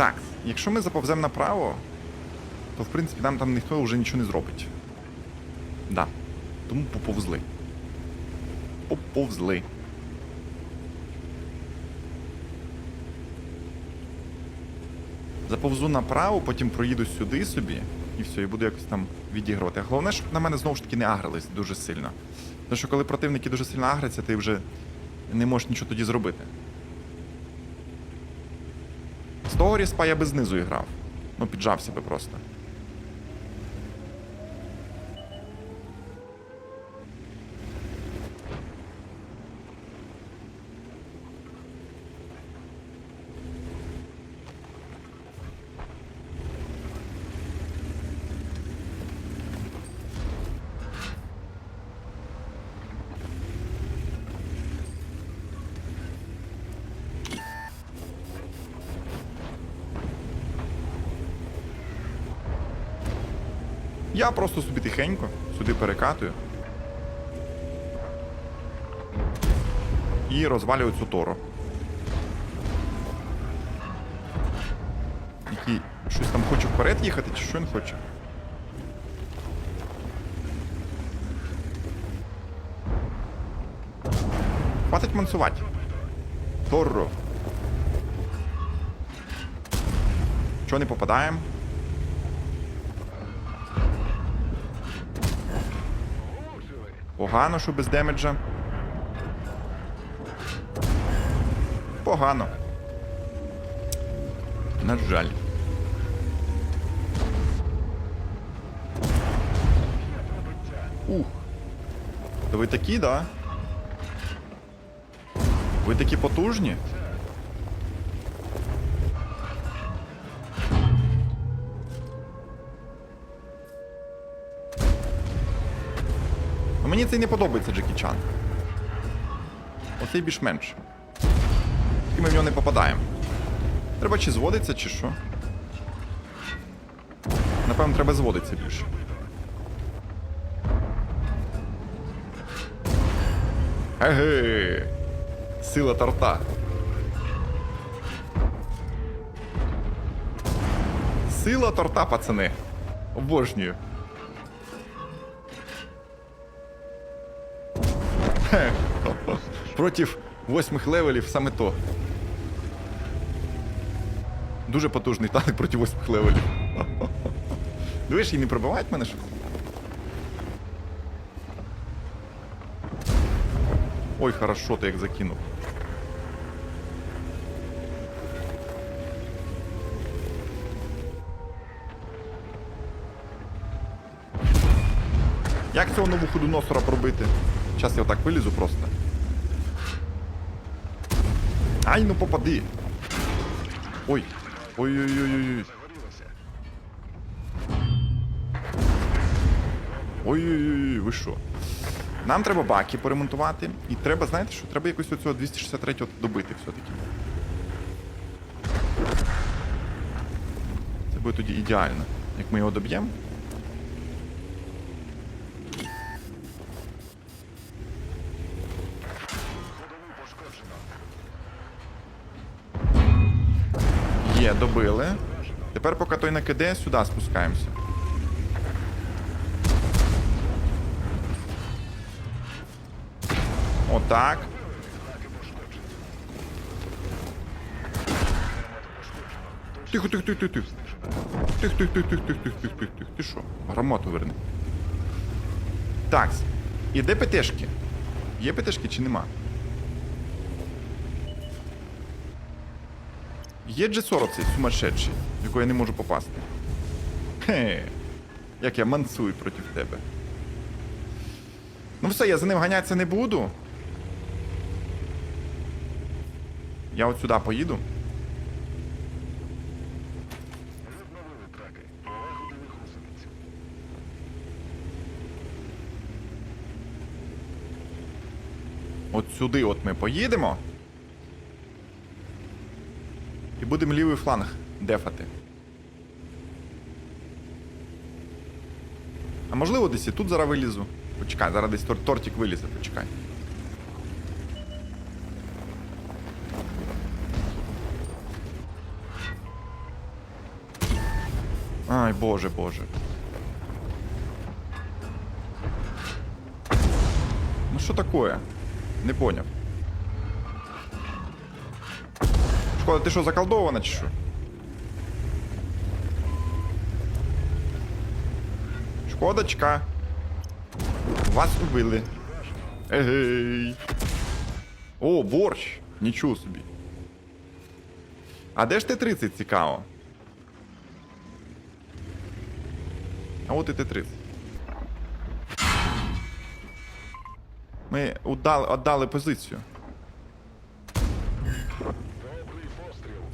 Так, якщо ми заповземо направо, то в принципі нам там ніхто вже нічого не зробить. Да. Тому поповзли. Поповзли. Заповзу направо, потім проїду сюди собі, і все, і буду якось там відігрувати. Головне, щоб на мене знову ж таки не агрились дуже сильно. Тому що коли противники дуже сильно агряться, ти вже не можеш нічого тоді зробити. Того ріспа я би знизу і грав. Ну, піджав себе просто. Я просто собі тихенько сюди перекатую. І розвалюю цю тору. Який щось там хоче вперед їхати, чи що він хоче? Хватить мансувати. Торро. Чого не попадаємо? Погано, що без демеджа. Погано. На жаль. Ух. То ви такі, да? Ви такі потужні? Мені цей не подобається Джекі Чан. Оцей більш-менш. Тільки ми в нього не попадаємо. Треба чи зводиться, чи що. Напевно, треба зводитися більше. Еге! Сила торта. Сила торта, пацани. Обожнюю. Против восьмих левелів саме то. Дуже потужний танк проти восьмих левелів. Дивиш, і не пробивають мене що? Ой, хорошо, ти як закинув. Як цього нову ходуносора пробити? Зараз я отак вилізу просто. Ай, ну попади. Ой. Ой-ой-ой-ой. Ой-ой-ой, ви що? Нам треба баки поремонтувати. І треба, знаєте що? Треба якось оцього 263-го добити все-таки. Це буде тоді ідеально. Як ми його доб'ємо. Добили. Тепер, поки той накиде, сюди спускаємося. Отак. Тихо, тихо, тихо, тихо, тихо. Тихо, тихо, тихо, тихо, тихо, тихо, тихо, тихо. Ти що? Громату верни. Так. І де ПТшки? Є ПТшки чи нема? Є G40 цей сумасшедший, в якого я не можу попасти. Хе. Як я мансую проти тебе. Ну все, я за ним ганятися не буду. Я от сюди поїду. От сюди от ми поїдемо. І будемо лівий фланг дефати. А можливо десь і тут зараз вилізу. Почекай, зараз десь тор- тортик вилізе, почекай. Ай, боже, боже. Ну що такое? Не поняв. Шкода, ти що, заколдована чи що? Шкодочка. Вас убили. Егей. О, борщ. Нічого собі. А де ж Т-30 цікаво? А от і Т-30. Ми отдали позицію.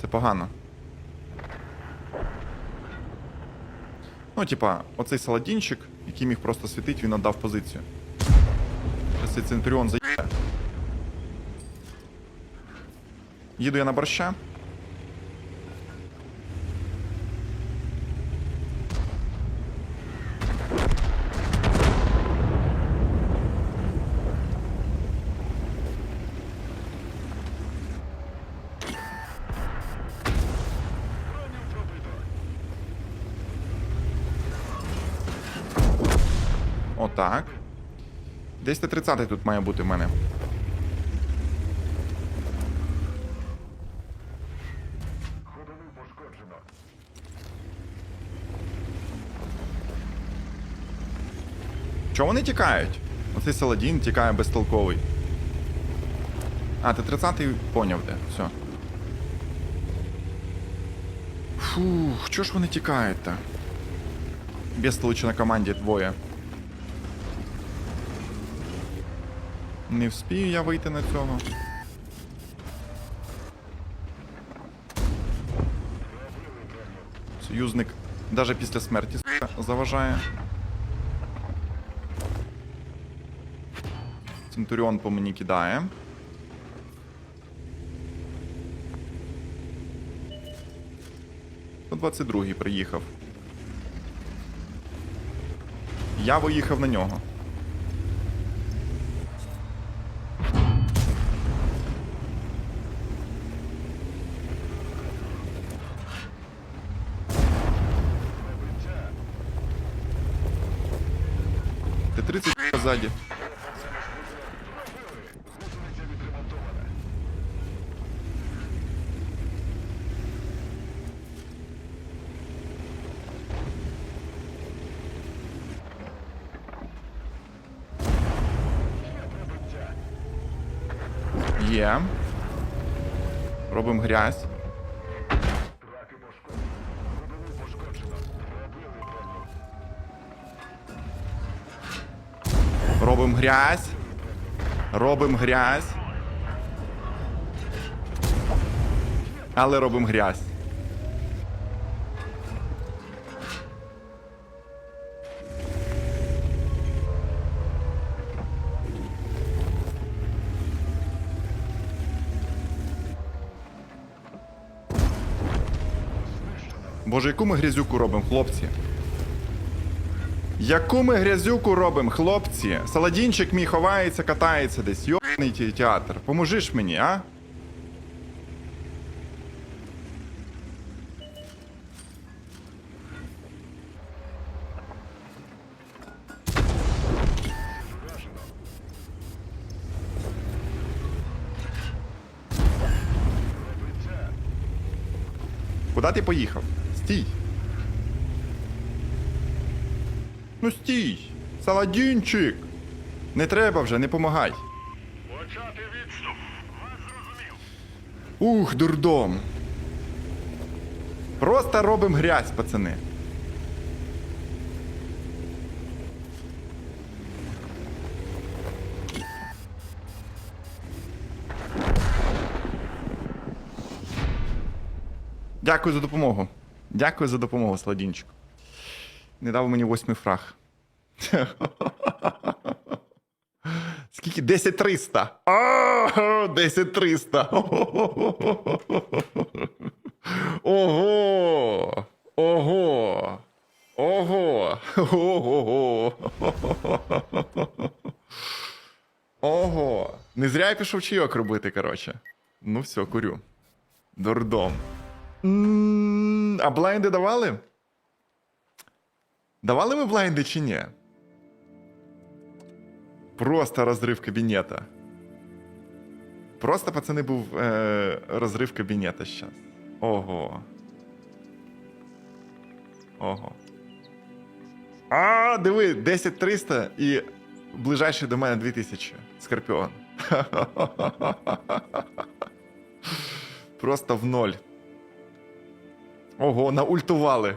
Це погано. Ну, типа, оцей саладінчик, який міг просто світити, він отдав позицію. Зараз цей Центуріон заїде. Їду я на борща. Отак. Десь Т-30 тут має бути в мене. Чого вони тікають? Оцей Саладін тікає безтолковий. А, Т-30 поняв де. Все. Фух, чого ж вони тікають-то? Безтолочі на команді двоє. Не вспію я вийти на цього. Союзник навіть після смерті заважає. Центуріон по мені кидає. По 22-й приїхав. Я виїхав на нього. Т-30 ззаді. Гусениця відремонтована. Є прибиття. Є. Робимо грязь. Робимо грязь. Робимо грязь. Але робимо грязь. Боже, яку ми грязюку робимо, хлопці? Яку ми грязюку робимо, хлопці? Саладінчик мій ховається, катається десь. Йобаний ті- театр. Поможиш мені, а? Куди ти поїхав? Стій. Ну стій! Саладінчик! Не треба вже, не помагай. Почати відступ. Вас зрозумів. Ух, дурдом. Просто робимо грязь, пацани. Дякую за допомогу. Дякую за допомогу, Сладінчик. Не дав мені восьмий фраг. Скільки? 10 300. О, 10 300. Ого. Ого. Ого. Ого. Ого. Не зря я пішов чайок робити, коротше. Ну все, курю. Дурдом. А блайнди давали? Давали ми блайнди чи ні? Просто розрив кабінета. Просто, пацани, був е, розрив кабінета зараз. Ого. Ого. А, диви, 10300 і ближайший до мене 2000. Скорпіон. Просто в ноль. Ого, наультували.